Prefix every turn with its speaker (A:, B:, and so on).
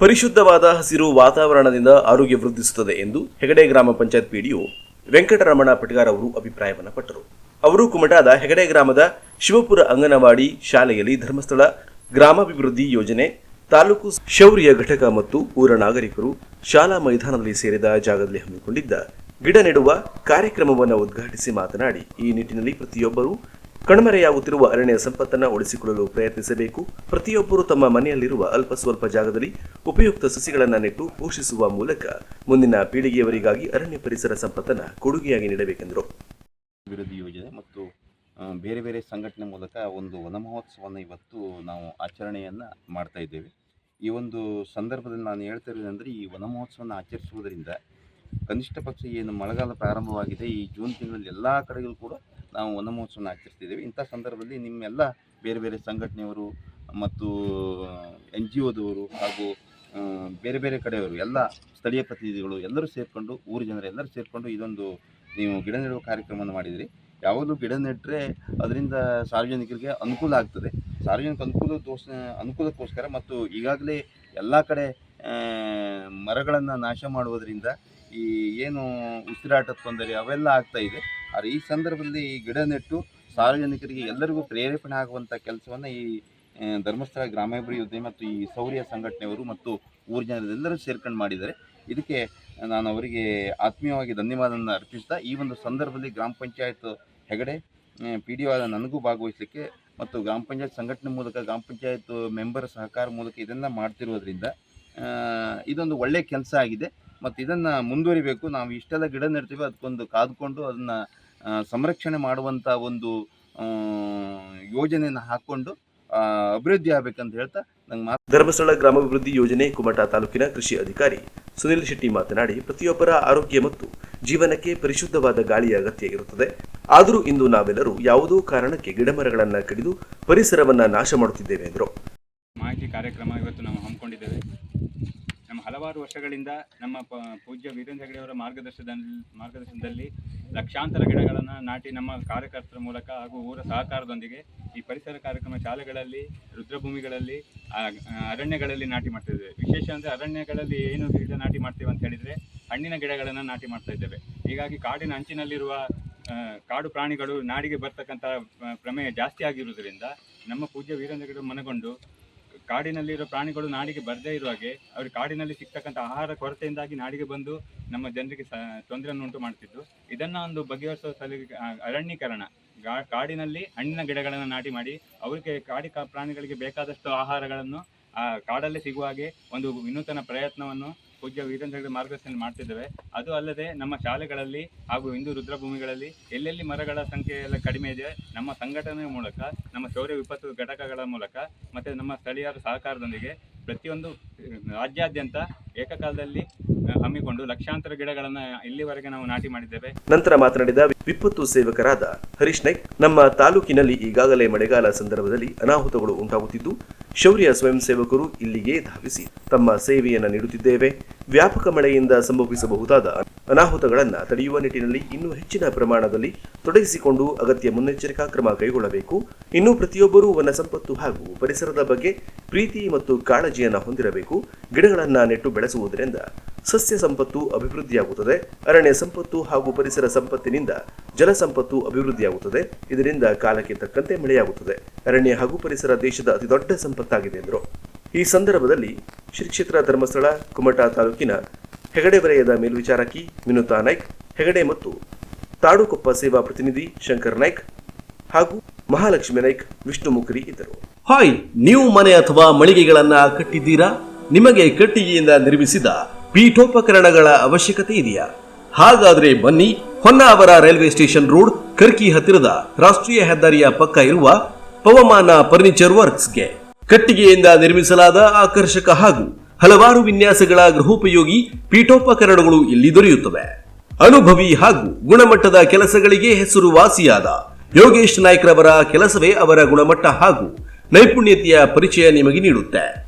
A: ಪರಿಶುದ್ಧವಾದ ಹಸಿರು ವಾತಾವರಣದಿಂದ ಆರೋಗ್ಯ ವೃದ್ಧಿಸುತ್ತದೆ ಎಂದು ಹೆಗಡೆ ಗ್ರಾಮ ಪಂಚಾಯತ್ ಪಿಡಿಒ ವೆಂಕಟರಮಣ ಪಟ್ಗಾರ್ ಅವರು ಅಭಿಪ್ರಾಯವನ್ನು ಪಟ್ಟರು. ಅವರು ಕುಮಟಾದ ಹೆಗಡೆ ಗ್ರಾಮದ ಶಿವಪುರ ಅಂಗನವಾಡಿ ಶಾಲೆಯಲ್ಲಿ ಧರ್ಮಸ್ಥಳ ಗ್ರಾಮಾಭಿವೃದ್ಧಿ ಯೋಜನೆ, ತಾಲೂಕು ಶೌರ್ಯ ಘಟಕ ಮತ್ತು ಊರ ನಾಗರಿಕರು ಶಾಲಾ ಮೈದಾನದಲ್ಲಿ ಸೇರಿದ ಜಾಗದಲ್ಲಿ ಹಮ್ಮಿಕೊಂಡಿದ್ದ ಗಿಡ ನೆಡುವ ಕಾರ್ಯಕ್ರಮವನ್ನು ಉದ್ಘಾಟಿಸಿ ಮಾತನಾಡಿ. ಈ ನಿಟ್ಟಿನಲ್ಲಿ ಪ್ರತಿಯೊಬ್ಬರೂ ಕಣ್ಮರೆಯಾಗುತ್ತಿರುವ ಅರಣ್ಯ ಸಂಪತ್ತನ್ನು ಉಳಿಸಿಕೊಳ್ಳಲು ಪ್ರಯತ್ನಿಸಬೇಕು. ಪ್ರತಿಯೊಬ್ಬರು ತಮ್ಮ ಮನೆಯಲ್ಲಿರುವ ಅಲ್ಪ ಸ್ವಲ್ಪ ಜಾಗದಲ್ಲಿ ಉಪಯುಕ್ತ ಸಸಿಗಳನ್ನು ನೆಟ್ಟು ಪೋಷಿಸುವ ಮೂಲಕ ಮುಂದಿನ ಪೀಳಿಗೆಯವರಿಗಾಗಿ ಅರಣ್ಯ ಪರಿಸರ ಸಂಪತ್ತನ್ನು ಕೊಡುಗೆಯಾಗಿ ನೀಡಬೇಕೆಂದರು.
B: ಅಭಿವೃದ್ಧಿ ಯೋಜನೆ ಮತ್ತು ಬೇರೆ ಬೇರೆ ಸಂಘಟನೆ ಮೂಲಕ ಒಂದು ವನ ಮಹೋತ್ಸವವನ್ನು ಇವತ್ತು ನಾವು ಆಚರಣೆಯನ್ನು ಮಾಡ್ತಾ ಇದ್ದೇವೆ. ಈ ಒಂದು ಸಂದರ್ಭದಲ್ಲಿ ನಾನು ಹೇಳ್ತಾ ಇರೋದಂದರೆ ಈ ವನ ಮಹೋತ್ಸವವನ್ನು ಆಚರಿಸುವುದರಿಂದ ಕನಿಷ್ಠ ಪಕ್ಷ ಏನು ಮಳೆಗಾಲ ಪ್ರಾರಂಭವಾಗಿದೆ, ಈ ಜೂನ್ ತಿಂಗಳಲ್ಲಿ ಎಲ್ಲ ಕಡೆಗಳು ಕೂಡ ನಾವು ವನಮಹೋತ್ಸವನ ಆಚರಿಸ್ತಿದ್ದೇವೆ ಇಂಥ ಸಂದರ್ಭದಲ್ಲಿ ನಿಮ್ಮೆಲ್ಲ ಬೇರೆ ಬೇರೆ ಸಂಘಟನೆಯವರು ಮತ್ತು ಎನ್ ಜಿ ಒದವರು ಹಾಗೂ ಬೇರೆ ಬೇರೆ ಕಡೆಯವರು, ಎಲ್ಲ ಸ್ಥಳೀಯ ಪ್ರತಿನಿಧಿಗಳು ಎಲ್ಲರೂ ಸೇರಿಕೊಂಡು, ಊರು ಜನರು ಎಲ್ಲರೂ ಸೇರಿಕೊಂಡು ಇದೊಂದು ನೀವು ಗಿಡ ನೆಡುವ ಕಾರ್ಯಕ್ರಮವನ್ನು ಮಾಡಿದಿರಿ. ಯಾವಾಗಲೂ ಗಿಡ ನೆಟ್ಟರೆ ಅದರಿಂದ ಸಾರ್ವಜನಿಕರಿಗೆ ಅನುಕೂಲ ಆಗ್ತದೆ. ಸಾರ್ವಜನಿಕ ಅನುಕೂಲ ದೋಷ ಅನುಕೂಲಕ್ಕೋಸ್ಕರ ಮತ್ತು ಈಗಾಗಲೇ ಎಲ್ಲ ಕಡೆ ಮರಗಳನ್ನು ನಾಶ ಮಾಡುವುದರಿಂದ ಈ, ಏನು ಉಸಿರಾಟದ ತೊಂದರೆ ಅವೆಲ್ಲ ಆಗ್ತಾ ಆದರೆ ಈ ಸಂದರ್ಭದಲ್ಲಿ ಈ ಗಿಡ ನೆಟ್ಟು ಸಾರ್ವಜನಿಕರಿಗೆ ಎಲ್ಲರಿಗೂ ಪ್ರೇರೇಪಣೆ ಆಗುವಂಥ ಕೆಲಸವನ್ನು ಈ ಧರ್ಮಸ್ಥಳ ಗ್ರಾಮಾಭಿವೃದ್ಧಿ ಮತ್ತು ಈ ಸೌರ್ಯ ಸಂಘಟನೆಯವರು ಮತ್ತು ಊರು ಜನರೆಲ್ಲರೂ ಸೇರ್ಕೊಂಡು ಮಾಡಿದ್ದಾರೆ. ಇದಕ್ಕೆ ನಾನು ಅವರಿಗೆ ಆತ್ಮೀಯವಾಗಿ ಧನ್ಯವಾದವನ್ನು ಅರ್ಪಿಸ್ತಾ ಈ ಒಂದು ಸಂದರ್ಭದಲ್ಲಿ ಗ್ರಾಮ ಪಂಚಾಯತ್ ಹೆಗಡೆ ಪಿ ಡಿ ಆದ ನನಗೂ ಭಾಗವಹಿಸಲಿಕ್ಕೆ ಮತ್ತು ಗ್ರಾಮ ಪಂಚಾಯತ್ ಸಂಘಟನೆ ಮೂಲಕ ಗ್ರಾಮ ಪಂಚಾಯತ್ ಮೆಂಬರ್ ಸಹಕಾರ ಮೂಲಕ ಇದನ್ನು ಮಾಡ್ತಿರೋದ್ರಿಂದ ಇದೊಂದು ಒಳ್ಳೆಯ ಕೆಲಸ ಆಗಿದೆ. ಮತ್ತು ಇದನ್ನು ಮುಂದುವರಿಬೇಕು. ನಾವು ಇಷ್ಟೆಲ್ಲ ಗಿಡ ನೆಡ್ತೀವಿ ಅದಕ್ಕೊಂದು ಕಾದ್ಕೊಂಡು ಅದನ್ನು ಸಂರಕ್ಷಣೆ ಮಾಡುವಂಥ ಒಂದು ಯೋಜನೆಯನ್ನು ಹಾಕ್ಕೊಂಡು ಅಭಿವೃದ್ಧಿ ಆಗಬೇಕಂತ ಹೇಳ್ತಾ ನಂಗೆ ಮಾತು
A: ಧರ್ಮಸ್ಥಳ ಗ್ರಾಮಾಭಿವೃದ್ಧಿ ಯೋಜನೆ ಕುಮಟಾ ತಾಲೂಕಿನ ಕೃಷಿ ಅಧಿಕಾರಿ ಸುನಿಲ್ ಶೆಟ್ಟಿ ಮಾತನಾಡಿ ಪ್ರತಿಯೊಬ್ಬರ ಆರೋಗ್ಯ ಮತ್ತು ಜೀವನಕ್ಕೆ ಪರಿಶುದ್ಧವಾದ ಗಾಳಿಯ ಅಗತ್ಯ ಇರುತ್ತದೆ. ಆದರೂ ಇಂದು ನಾವೆಲ್ಲರೂ ಯಾವುದೋ ಕಾರಣಕ್ಕೆ ಗಿಡಮರಗಳನ್ನು ಕಡಿದು ಪರಿಸರವನ್ನು ನಾಶ ಮಾಡುತ್ತಿದ್ದೇವೆ ಎಂದರು.
C: ಮಾಹಿತಿ ಕಾರ್ಯಕ್ರಮ ಇವತ್ತು ನಾವು ಹಮ್ಮಿಕೊಂಡಿದ್ದೇವೆ. ಹಲವಾರು ವರ್ಷಗಳಿಂದ ನಮ್ಮ ಪೂಜ್ಯ ವೀರೇಂದ್ರ ಹೆಗಡೆಯವರ ಮಾರ್ಗದರ್ಶನದಲ್ಲಿ ಮಾರ್ಗದರ್ಶನದಲ್ಲಿ ಲಕ್ಷಾಂತರ ಗಿಡಗಳನ್ನು ನಾಟಿ ನಮ್ಮ ಕಾರ್ಯಕರ್ತರ ಮೂಲಕ ಹಾಗೂ ಊರ ಸಹಕಾರದೊಂದಿಗೆ ಈ ಪರಿಸರ ಕಾರ್ಯಕ್ರಮ ಶಾಲೆಗಳಲ್ಲಿ, ರುದ್ರಭೂಮಿಗಳಲ್ಲಿ ಅರಣ್ಯಗಳಲ್ಲಿ ನಾಟಿ ಮಾಡ್ತಿದ್ದೇವೆ ವಿಶೇಷ ಅಂದರೆ ಅರಣ್ಯಗಳಲ್ಲಿ ಏನು ಗಿಡ ನಾಟಿ ಮಾಡ್ತೇವೆ ಅಂತ ಹೇಳಿದರೆ ಹಣ್ಣಿನ ಗಿಡಗಳನ್ನು ನಾಟಿ ಮಾಡ್ತಾ ಇದ್ದೇವೆ. ಹೀಗಾಗಿ ಕಾಡಿನ ಅಂಚಿನಲ್ಲಿರುವ ಕಾಡು ಪ್ರಾಣಿಗಳು ನಾಡಿಗೆ ಬರ್ತಕ್ಕಂಥ ಪ್ರಮೇಯ ಜಾಸ್ತಿ ಆಗಿರುವುದರಿಂದ ನಮ್ಮ ಪೂಜ್ಯ ವೀರೇಂದ್ರ ಮನಗೊಂಡು ಕಾಡಿನಲ್ಲಿರೋ ಪ್ರಾಣಿಗಳು ನಾಡಿಗೆ ಬರದೇ ಇರುವ ಹಾಗೆ ಅವ್ರಿಗೆ ಕಾಡಿನಲ್ಲಿ ಸಿಗ್ತಕ್ಕಂಥ ಆಹಾರ ಕೊರತೆಯಿಂದಾಗಿ ನಾಡಿಗೆ ಬಂದು ನಮ್ಮ ಜನರಿಗೆ ಸ, ತೊಂದರೆಯನ್ನು ಉಂಟು ಮಾಡ್ತಿದ್ದು ಇದನ್ನ ಒಂದು ಬಗೆಹರಿಸುವ ಸಲ ಅರಣ್ಯೀಕರಣ. ಕಾಡಿನಲ್ಲಿ ಹಣ್ಣಿನ ಗಿಡಗಳನ್ನು ನಾಟಿ ಮಾಡಿ, ಅವರಿಗೆ ಕಾಡಿ ಪ್ರಾಣಿಗಳಿಗೆ ಬೇಕಾದಷ್ಟು ಆಹಾರಗಳನ್ನು, ಆ, ಕಾಡಲ್ಲೇ ಸಿಗುವ ಹಾಗೆ ಒಂದು ವಿನೂತನ ಪ್ರಯತ್ನವನ್ನು ಪೂಜ್ಯ ವೀರೇಂದ್ರ ಮಾರ್ಗದರ್ಶನ ಮಾಡ್ತಿದ್ದೇವೆ. ಅದು ಅಲ್ಲದೆ ನಮ್ಮ ಶಾಲೆಗಳಲ್ಲಿ ಹಾಗೂ ಹಿಂದೂ ರುದ್ರಭೂಮಿಗಳಲ್ಲಿ ಎಲ್ಲೆಲ್ಲಿ ಮರಗಳ ಸಂಖ್ಯೆ ಎಲ್ಲ ಕಡಿಮೆ ಇದೆ, ನಮ್ಮ ಸಂಘಟನೆ ಮೂಲಕ, ನಮ್ಮ ಶೌರ್ಯ ವಿಪತ್ತು ಘಟಕಗಳ ಮೂಲಕ, ಮತ್ತು ನಮ್ಮ ಸ್ಥಳೀಯರ ಸಹಕಾರದೊಂದಿಗೆ ಪ್ರತಿಯೊಂದು ರಾಜ್ಯಾದ್ಯಂತ ಏಕಕಾಲದಲ್ಲಿ ಹಮ್ಮಿಕೊಂಡು ಲಕ್ಷಾಂತರ ಗಿಡಗಳನ್ನು ಇಲ್ಲಿವರೆಗೆ ನಾವು ನಾಟಿ ಮಾಡಿದ್ದೇವೆ.
A: ನಂತರ ಮಾತನಾಡಿದ ವಿಪತ್ತು ಸೇವಕರಾದ ಹರೀಶ್ ನಾಯ್ಕ್, ನಮ್ಮ ತಾಲೂಕಿನಲ್ಲಿ ಈಗಾಗಲೇ ಮಳೆಗಾಲ ಸಂದರ್ಭದಲ್ಲಿ ಅನಾಹುತಗಳು ಉಂಟಾಗುತ್ತಿದ್ದು ಶೌರ್ಯ ಸ್ವಯಂ ಸೇವಕರು ಇಲ್ಲಿಗೆ ಧಾವಿಸಿ ತಮ್ಮ ಸೇವೆಯನ್ನು ನೀಡುತ್ತಿದ್ದೇವೆ. ವ್ಯಾಪಕ ಮಳೆಯಿಂದ ಸಂಭವಿಸಬಹುದಾದ ಅನಾಹುತಗಳನ್ನು ತಡೆಯುವ ನಿಟ್ಟಿನಲ್ಲಿ ಇನ್ನೂ ಹೆಚ್ಚಿನ ಪ್ರಮಾಣದಲ್ಲಿ ತೊಡಗಿಸಿಕೊಂಡು ಅಗತ್ಯ ಮುನ್ನೆಚ್ಚರಿಕಾ ಕ್ರಮ ಕೈಗೊಳ್ಳಬೇಕು. ಇನ್ನು ಪ್ರತಿಯೊಬ್ಬರೂ ವನ ಸಂಪತ್ತು ಹಾಗೂ ಪರಿಸರದ ಬಗ್ಗೆ ಪ್ರೀತಿ ಮತ್ತು ಕಾಳಜಿಯನ್ನು ಹೊಂದಿರಬೇಕು. ಗಿಡಗಳನ್ನು ನೆಟ್ಟು ಬೆಳೆಸುವುದರಿಂದ ಸಸ್ಯ ಸಂಪತ್ತು ಅಭಿವೃದ್ಧಿಯಾಗುತ್ತದೆ, ಅರಣ್ಯ ಸಂಪತ್ತು ಹಾಗೂ ಪರಿಸರ ಸಂಪತ್ತಿನಿಂದ ಜಲ ಸಂಪತ್ತು ಅಭಿವೃದ್ಧಿಯಾಗುತ್ತದೆ. ಇದರಿಂದ ಕಾಲಕ್ಕೆ ತಕ್ಕಂತೆ ಮಳೆಯಾಗುತ್ತದೆ. ಅರಣ್ಯ ಹಾಗೂ ಪರಿಸರ ದೇಶದ ಅತಿದೊಡ್ಡ ಸಂಪತ್ತಾಗಿದೆ ಎಂದರು. ಈ ಸಂದರ್ಭದಲ್ಲಿ ಶ್ರೀ ಕ್ಷೇತ್ರ ಧರ್ಮಸ್ಥಳ, ಕುಮಟಾ ತಾಲೂಕಿನ ಹೆಗಡೆ ವಲಯದ ಮೇಲ್ವಿಚಾರಕಿ ವಿನುತಾ ನಾಯ್ಕ್, ಹೆಗಡೆ ಮತ್ತು ತಾಡುಕೊಪ್ಪ ಸೇವಾ ಪ್ರತಿನಿಧಿ ಶಂಕರ್ ನಾಯ್ಕ್ ಹಾಗೂ ಮಹಾಲಕ್ಷ್ಮಿ ನಾಯ್ಕ್, ವಿಷ್ಣು ಮುಖರಿ ಇದ್ದರು.
D: ಹಾಯ್, ನೀವು ಮನೆ ಅಥವಾ ಮಳಿಗೆಗಳನ್ನ ಕಟ್ಟಿದ್ದೀರಾ? ನಿಮಗೆ ಕಟ್ಟಿಗೆಯಿಂದ ನಿರ್ಮಿಸಿದ ಪೀಠೋಪಕರಣಗಳ ಅವಶ್ಯಕತೆ ಇದೆಯಾ? ಹಾಗಾದ್ರೆ ಬನ್ನಿ, Honnavar railway station road, Karki ಹತ್ತಿರದ ರಾಷ್ಟ್ರೀಯ ಹೆದ್ದಾರಿಯ ಪಕ್ಕ ಇರುವ ಪವಮಾನ ಫರ್ನಿಚರ್ ವರ್ಕ್ಸ್ಗೆ. ಕಟ್ಟಿಗೆಯಿಂದ ನಿರ್ಮಿಸಲಾದ ಆಕರ್ಷಕ ಹಾಗೂ ಹಲವಾರು ವಿನ್ಯಾಸಗಳ ಗೃಹೋಪಯೋಗಿ ಪೀಠೋಪಕರಣಗಳು ಇಲ್ಲಿ ದೊರೆಯುತ್ತವೆ. ಅನುಭವಿ ಹಾಗೂ ಗುಣಮಟ್ಟದ ಕೆಲಸಗಳಿಗೆ ಹೆಸರುವಾಸಿಯಾದ ಯೋಗೇಶ್ ನಾಯ್ಕರವರ ಕೆಲಸವೇ ಅವರ ಗುಣಮಟ್ಟ ಹಾಗೂ ನೈಪುಣ್ಯತೆಯ ಪರಿಚಯ ನಿಮಗೆ ನೀಡುತ್ತೆ.